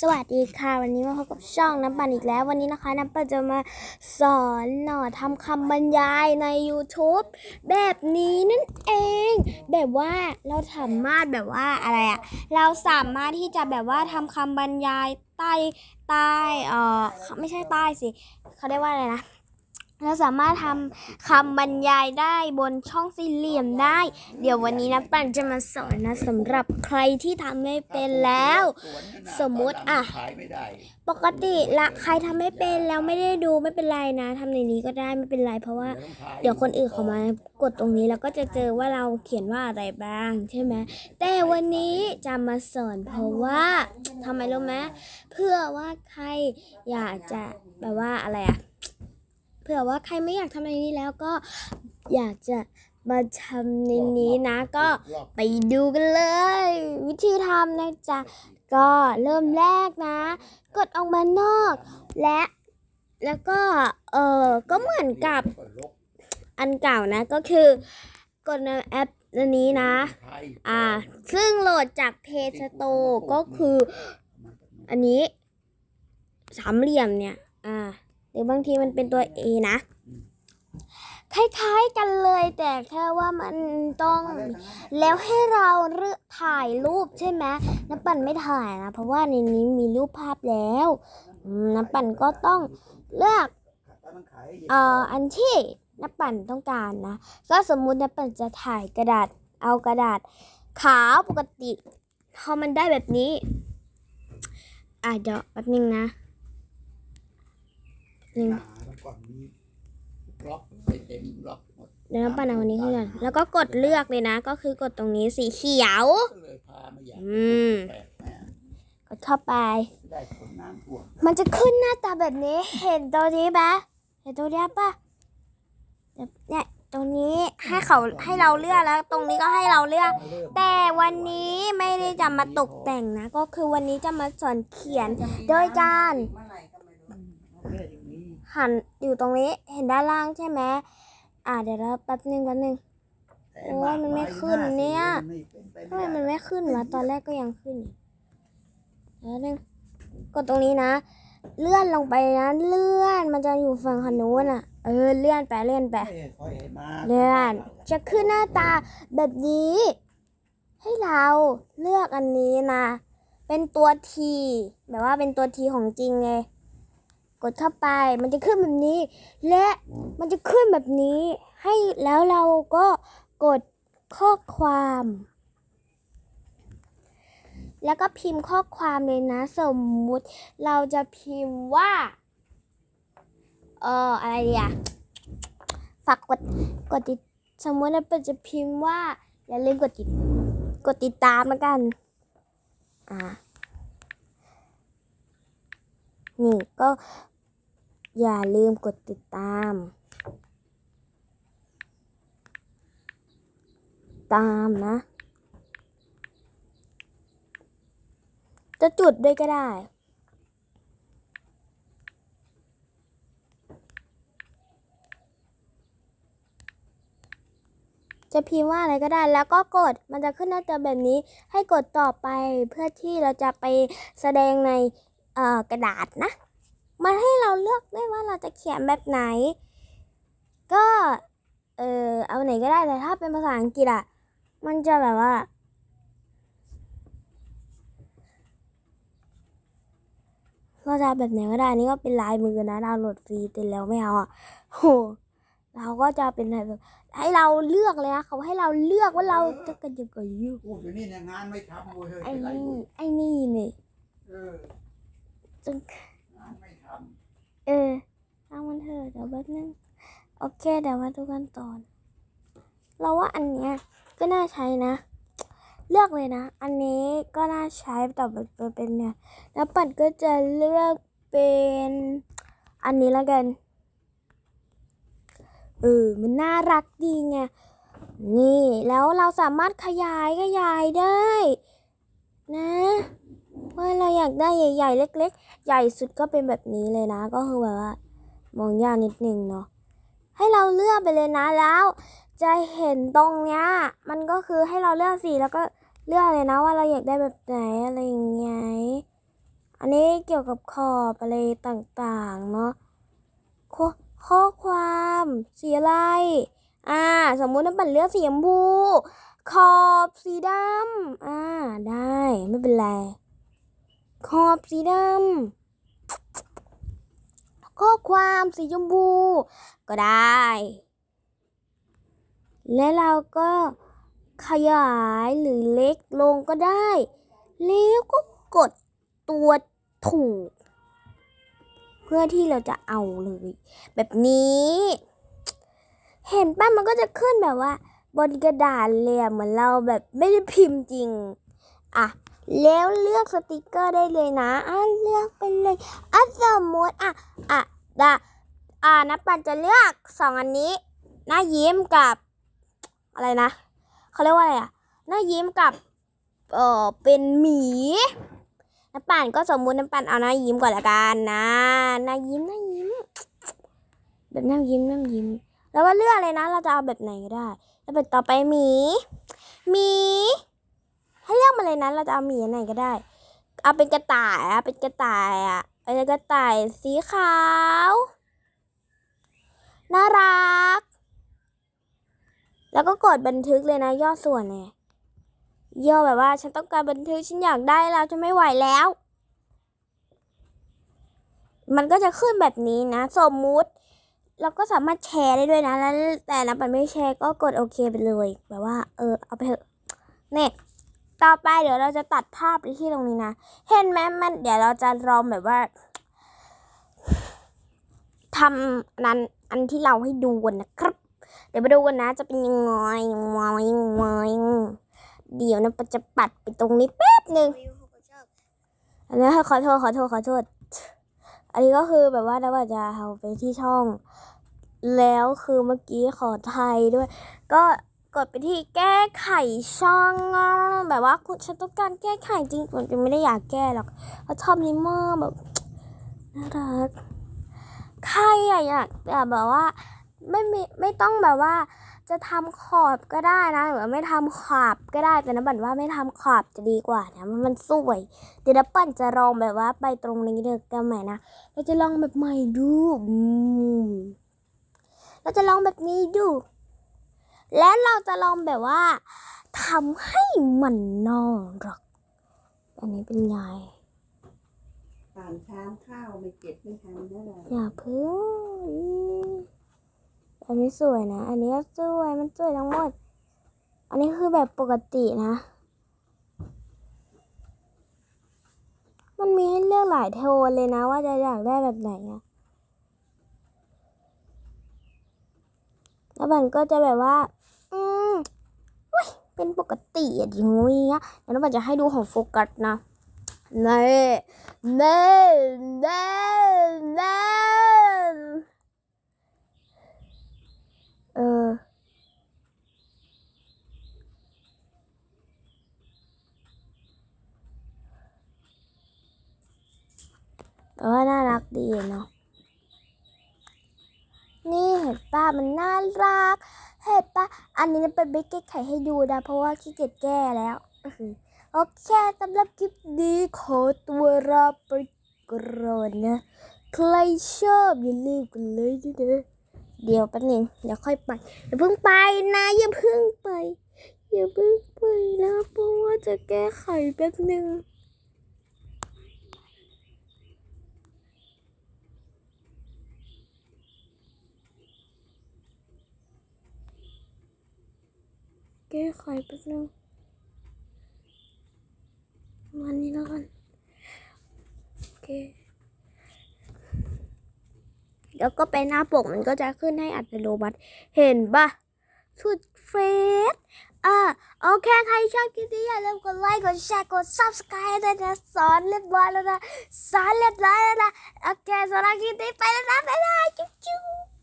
สวัสดีค่ะ วันนี้มาพบกับช่องน้ำปั่นอีกแล้ว วันนี้นะคะน้ำปั่นจะมาสอนหน่อทำคำบรรยายใน YouTube แบบนี้นั่นเอง แบบว่าเราสามารถแบบว่าอะไรอะเราสามารถที่จะแบบว่าทำคำบรรยายใต้ใต้เออไม่ใช่ใต้สิเขาเรียกว่าอะไรนะ เราสามารถทำคำบรรยายได้บนช่องสี่เหลี่ยมได้ เดี๋ยววันนี้นะปั่นจะมาสอนนะสำหรับใครที่ทำไม่เป็นแล้ว สมมุติอะ ปกติละใครทำไม่เป็นแล้วไม่ได้ดูไม่เป็นไรนะทำในนี้ก็ได้ไม่เป็นไรเพราะว่า เดี๋ยวคนอื่นเขามากดตรงนี้แล้วก็จะเจอว่าเราเขียนว่าอะไรบ้างใช่ไหมแต่วันนี้จะมาสอนเพราะว่าทำไมรู้ไหมเพื่อว่าใครอยากจะแบบว่าอะไรอะ เผื่อว่าใครไม่อยากทำในนี้แล้วก็อยากจะมาทำในนี้นะ ก็รอบไปดูกันเลย วิธีทำนะจ๊ะก็เริ่มแรกนะ กดออกมานอก และแล้วก็เออก็เหมือนกับก็ลบอันเก่านะก็คือกดในแอปอันนี้นะไทยอ่า ซึ่งโหลดจาก Play Store ก็คือ อันนี้สามเหลี่ยมเนี่ย อ่าห รือบางทีมันเป็นตัว A นะ คล้ายๆกันเลยแต่แค่ว่ามันต้อง แล้วให้เราเลือกถ่ายรูปใช่ไหมน้ำปั่นไม่ถ่ายนะ เพราะว่าในนี้มีรูปภาพแล้วน้ำปั่นก็ต้องเลือกเอ่ออันที่น้ำปั่นต้องการนะ ก็สมมุติน้ำปั่นจะถ่ายกระดาษเอากระดาษขาวปกติพอมันได้แบบนี้ อะเดี๋ยวแป๊บนึงนะ หนึ่งหนาแล้วก่อนนี้ล็อกไปเต็มล็อกหมดเดี๋ยวน้ำปั่นเอาวันนี้ขึ้นก่อนแล้วก็กดเลือกเลยนะ ก็คือกดตรงนี้สีเขียว ก็เลยพามาอย่างอืม แปลกแหม่กดเข้าไป ได้ผลน้ำท่วมมันจะขึ้นหน้าตาแบบนี้เห็นตัวนี้ปะเห็นตัวเนี้ยปะเนี่ยตรงนี้ให้เขาให้เราเลือกแล้ว ตรงนี้ก็ให้เราเลือก เริ่มแต่วันนี้ไม่ได้จะมาตกแต่งนะ ก็คือวันนี้จะมาสอนเขียน โดยการ เรื่องอย่างนี้ หันอยู่ตรงนี้เห็นด้านล่างใช่ไหมอ่าเดี๋ยวเราแป๊บนึงแป๊บนึงโอ้ยมันไม่ขึ้นเนี่ยทำไมมันไม่ขึ้นวะตอนแรกก็ยังขึ้นแล้วนึงกดตรงนี้นะ เลื่อนลงไปนะเลื่อนมันจะอยู่ฝั่งขนู้นอะ เออเลื่อนไปเลื่อนไปเลื่อน จะขึ้นหน้าตาแบบนี้ ให้เราเลือกอันนี้นะ เป็นตัวทีแบบว่าเป็นตัวทีของจริงไง ดเข้าไป มันจะขึ้นแบบนี้ และมันจะขึ้นแบบนี้ ให้แล้วเราก็กดข้อความ แล้วก็พิมพ์ข้อความเลยนะ สมมุติเราจะพิมพ์ว่า เอออะไรดีอะฝากกดกดติดสมมติเราจะพิมพ์ว่า อย่าลืมกดติดกดติดตามแล้วกัน อ่านี่ก็ อย่าลืมกดติดตาม ตามนะ จะจุดด้วยก็ได้จะพิมพ์ว่าอะไรก็ได้แล้วก็กดมันจะขึ้นหน้าจอแบบนี้ให้กดต่อไปเพื่อที่เราจะไปแสดงในกระดาษนะ มันให้เราเลือกได้ว่าเราจะเขียนแบบไหน ก็ เออเอาไหนก็ได้แต่ถ้าเป็นภาษาอังกฤษอะมันจะแบบว่า เราจะเอาแบบไหนก็ได้อันนี่ก็เป็นลายมือนะดาวน์โหลดฟรีแต่แล้วไม่เอาอะโหเราก็จะเป็นแบบให้เราเลือกเลยนะเขาให้เราเลือกว่าเราจะกันยังไงอยู่พูดอยู่นี่เนี่ยงานไม่ทำเว้ยเฮ้ยไอ้เป็นไรนี่เว้ยไอ้นี่นี่เออจนงานไม่ท เออเอามันเถอะเดี๋ยวแป๊บนึง โอเค เดี๋ยวมาดูกันตอน เราว่าอันเนี้ยก็น่าใช้นะ เลือกเลยนะ อันนี้ก็น่าใช้แต่แบบเป็นเนี่ย แล้วปัดก็จะเลือกเป็นอันนี้แล้วกัน เออ มันน่ารักดีไง นี่ แล้วเราสามารถขยายขยายได้ นะ ว่าเราอยากได้ใหญ่ ๆ เล็ก ๆ ใหญ่สุดก็เป็นแบบนี้เลยนะ ก็คือแบบว่า มองยากนิดนึงเนาะให้เราเลือกไปเลยนะแล้ว จะเห็นตรงเนี้ยมันก็คือให้เราเลือกสีแล้วก็เลือกเลยนะว่าเราอยากได้แบบไหนอะไรอย่างเงี้ยเกี่ยวกับขอบอะไรต่างๆเนาะข้อข้อความสีอะไร อ่า สมมุติน้ำปั่นเลือกสีชมพู ขอบสีดำอ่า ได้ ไม่เป็นไร ขอบสีดำข้อความสีชมพูก็ได้ และเราก็ขยายหรือเล็กลงก็ได้ แล้วก็กดตัวถูก เพื่อที่เราจะเอาเลย แบบนี้ เห็นป่ะมันก็จะขึ้นแบบว่า บนกระดาษเลยเหมือนเราแบบไม่ได้พิมพ์จริง อะ แล้วเลือกสติกเกอร์ได้เลยนะอะเลือกไปเลยอะสมมติอะอะดาอ่านับปันจะเลือกสองอันนี้หน้ายิ้มกับอะไรนะเขาเรียกว่าอะไรอะหน้ายิ้มกับเออเป็นหมีน้ำปั่นก็สมมุติน้ำปั่นเอาหน้ายิ้มก่อนละกันนะหน้ายิ้มหน้ายิ้มแบบหน้ายิ้มหน้ายิ้ม แล้วก็เลือกเลยนะ เราจะเอาแบบไหนก็ได้ แล้วเป็นต่อไปหมีหมี ให้เลือกมาเลยนะเราจะเอาหมีอันไหนก็ได้ เอาเป็นกระต่ายอะเป็นกระต่ายอะเป็นกระต่ายสีขาว น่ารัก แล้วก็กดบันทึกเลยนะ ย่อส่วนเนี่ยย่อแบบว่า ฉันต้องการบันทึกฉันอยากได้แล้วฉันไม่ไหวแล้ว มันก็จะขึ้นแบบนี้นะ สมมุติเราก็สามารถแชร์ได้ด้วยนะ แล้วแต่ละปันไม่แชร์ก็กดโอเคไปเลย แบบว่า เออ เอาไปเถอะเนี่ย ต่อไปเดี๋ยวเราจะตัดภาพไปที่ตรงนี้นะ เห็นไหมมัน เดี๋ยวเราจะลองแบบว่าทำนั้นอันที่เราให้ดูกันนะครับ เดี๋ยวมาดูกันนะ จะเป็นยังไงยังไงยังไงเดี๋ยวนะจะปัดไปตรงนี้แป๊บหนึ่งอันนี้ขอโทษขอโทษขอโทษ อันนี้ก็คือแบบว่าเราจะเอาไปที่ช่อง แล้วคือเมื่อกี้ขอไทยด้วย ก็ กดไปที่แก้ไขช่อง แบบว่าคุณฉันต้องการแก้ไขจริงผมจะไม่ได้อยากแก้หรอกเพราะชอบนิมเมอร์แบบน่ารักใครอยากแบบว่าไม่มีไม่ต้องแบบว่าจะทำขอบก็ได้นะหรือไม่ทำขอบก็ได้แต่นะบันว่าไม่ทำขอบจะดีกว่านะมันมันสวย เดี๋ยวนะปั่นจะลองแบบว่าไปตรงนี้เด็กกันใหม่นะเราจะลองแบบใหม่ดูเราจะลองแบบนี้ดู และเราจะลองแบบว่าทำให้มันน่ารัก อันนี้เป็นไงผ่านชามข้าวไม่เก็บไม่ทันแล้วล่ะอย่าเพิ่งอันนี้สวยนะ อันนี้ก็สวย มันสวยทั้งหมด อันนี้คือแบบปกตินะ มันมีให้เลือกหลายโทนเลยนะ ว่าจะอยากได้แบบไหนอะ แล้วมันก็จะแบบว่า อืมอุ้ยเป็นปกติอะอย่างงี้อะแล้วมันจะให้ดูของโฟกัสนะเน่เน่เน่เน่เออแต่ว่าน่ารักดีเนาะ นี่เห็น ป้ามันน่ารัก เห็นป้าอันนี้เป็นไม่แก้ไขให้ดูนะ เพราะว่าขี้เกียจแก้แล้วก็คือโอเคสำหรับคลิปนี้ขอตัวลาไปก่อนนะ ใครชอบอย่าลืมกันเลยเด้อเดี๋ยวแป๊บนึงเดี๋ยวค่อยไปอย่าเพิ่งไปนะอย่าเพิ่งไปอย่าเพิ่งไปนะเพราะว่าจะแก้ไขแป๊บนึง ก้ไขแป๊บนึงวันนี้แล้วกัน โอเค แล้วก็ไปหน้าปกมันก็จะขึ้นให้อัตโนมัติเห็นปะสุดเฟซอ่าโอเค ใครชอบคลิปนี้อย่าลืมกดไลค์ กดแชร์ กด subscribe ด้วยนะ สอนเรียบร้อยแล้วนะ สอนเรียบร้อยแล้วนะ โอเคสำหรับคลิปนี้ไปแล้วนะ บ๊ายบาย จุ๊บ